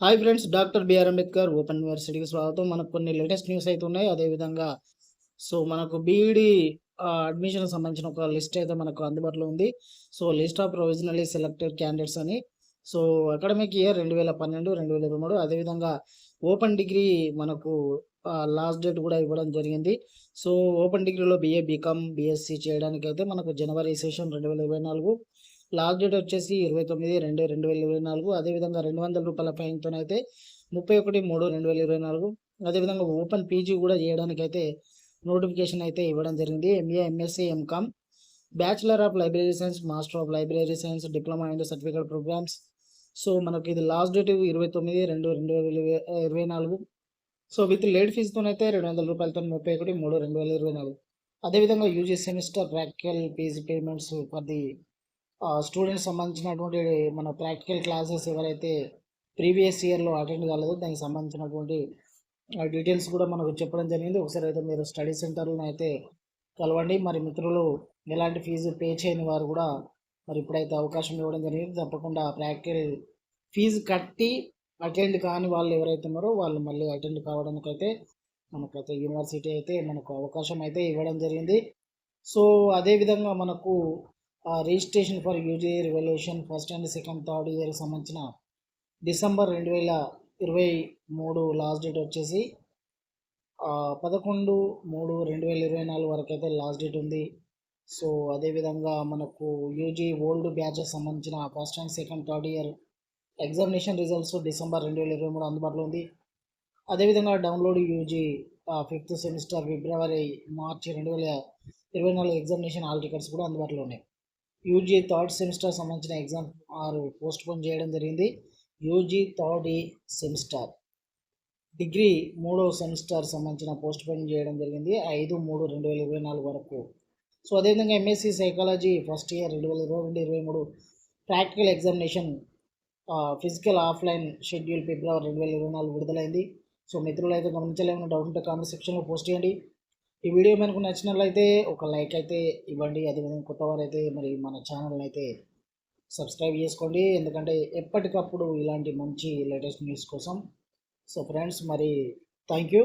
Hi friends doctor B R Ambedkar open యూనివర్సిటీకి స్వాగతం. మనకు కొన్ని లేటెస్ట్ న్యూస్ అయితే ఉన్నాయి. అదేవిధంగా సో మనకు బీఈడి అడ్మిషన్ సంబంధించిన ఒక లిస్ట్ అయితే మనకు అందుబాటులో ఉంది. So list of provisionally selected candidates అని. సో అకాడమిక్ ఇయర్ రెండు వేల పన్నెండు రెండు వేల ఇరవై మూడు. అదేవిధంగా ఓపెన్ డిగ్రీ మనకు లాస్ట్ డేట్ కూడా ఇవ్వడం జరిగింది. సో ఓపెన్ డిగ్రీలో బీఏ బీకామ్ బీఎస్సీ చేయడానికి అయితే మనకు జనవరి సెషన్ రెండు వేల ఇరవై నాలుగు. లాస్ట్ డేట్ వచ్చేసి ఇరవై తొమ్మిది రెండు రెండు వేల ఇరవై నాలుగు. అదేవిధంగా రెండు వందల రూపాయల ఫైన్తో అయితే ముప్పై ఒకటి మూడు రెండు వేల ఇరవై నాలుగు. అదేవిధంగా ఓపెన్ పీజీ కూడా చేయడానికి అయితే నోటిఫికేషన్ అయితే ఇవ్వడం జరిగింది. MA MSc MCom bachelor of library science master of library science diploma and certificate programmes so మనకి ఇది లాస్ట్ డేట్ ఇరవై తొమ్మిది రెండు రెండు వేల ఇరవై నాలుగు. సో విత్ లేట్ ఫీజుతోనైతే రెండు వందల రూపాయలతో ముప్పై ఒకటి మూడు రెండు వేల ఇరవై నాలుగు. అదేవిధంగా UG semester practical fee payments for the students సంబంధించినటువంటి మన ప్రాక్టికల్ క్లాసెస్ ఎవరైతే ప్రీవియస్ ఇయర్లో అటెండ్ కాలేదో దానికి సంబంధించినటువంటి డీటెయిల్స్ కూడా మనకు చెప్పడం జరిగింది. ఒకసారి అయితే మీరు స్టడీ సెంటర్లను అయితే కలవండి. మరి మిత్రులు ఎలాంటి ఫీజు పే చేయని వారు కూడా మరి ఇప్పుడైతే అవకాశం ఇవ్వడం జరిగింది. తప్పకుండా ప్రాక్టికల్ ఫీజు కట్టి అటెండ్ కాని వాళ్ళు ఎవరైతే ఉన్నారో వాళ్ళు మళ్ళీ అటెండ్ కావడానికి అయితే మనకైతే యూనివర్సిటీ అయితే మనకు అవకాశం అయితే ఇవ్వడం జరిగింది. సో అదేవిధంగా మనకు registration for UG revaluation first and second third ఇయర్కి సంబంధించిన డిసెంబర్ రెండు వేల ఇరవై మూడు లాస్ట్ డేట్ వచ్చేసి పదకొండు మూడు రెండు వేల ఇరవై నాలుగు వరకు అయితే లాస్ట్ డేట్ ఉంది. సో అదేవిధంగా మనకు యూజీ ఓల్డ్ బ్యాచెస్ సంబంధించిన first and second third year examination results December రెండు వేల ఇరవై మూడు అందుబాటులో ఉంది. అదేవిధంగా download UG fifth semester February March రెండు వేల ఇరవై నాలుగు ఎగ్జామినేషన్ హాల్ టికెట్స్ కూడా అందుబాటులో ఉన్నాయి. యూజీ థర్డ్ సెమిస్టర్ సంబంధించిన ఎగ్జామ్ ఆరు పోస్ట్ పోన్ చేయడం జరిగింది. UG third semester. డిగ్రీ మూడో సెమిస్టర్ సంబంధించిన పోస్ట్ పోన్ చేయడం జరిగింది. ఐదు మూడు రెండు వేల ఇరవై నాలుగు వరకు. సో అదేవిధంగా ఎంఎస్సి సైకాలజీ ఫస్ట్ ఇయర్ రెండు వేల ఇరవై రెండు ఇరవై మూడు practical examination physical offline schedule February రెండు వేల ఇరవై నాలుగు విడుదలైంది. సో మిత్రులు అయితే గమనించలేమని డౌట్ ఉంటే కామెంట్ సెక్షన్లో పోస్ట్ చేయండి. ఈ వీడియో మనకు నచ్చినట్లయితే ఒక లైక్ అయితే ఇవ్వండి. అదేవిధంగా కొత్త వారైతే అయితే మరి మన ఛానల్ అయితే సబ్స్క్రైబ్ చేసుకోండి. ఎందుకంటే ఎప్పటికప్పుడు ఇలాంటి మంచి లేటెస్ట్ న్యూస్ కోసం. సో ఫ్రెండ్స్ మరి థ్యాంక్ యూ.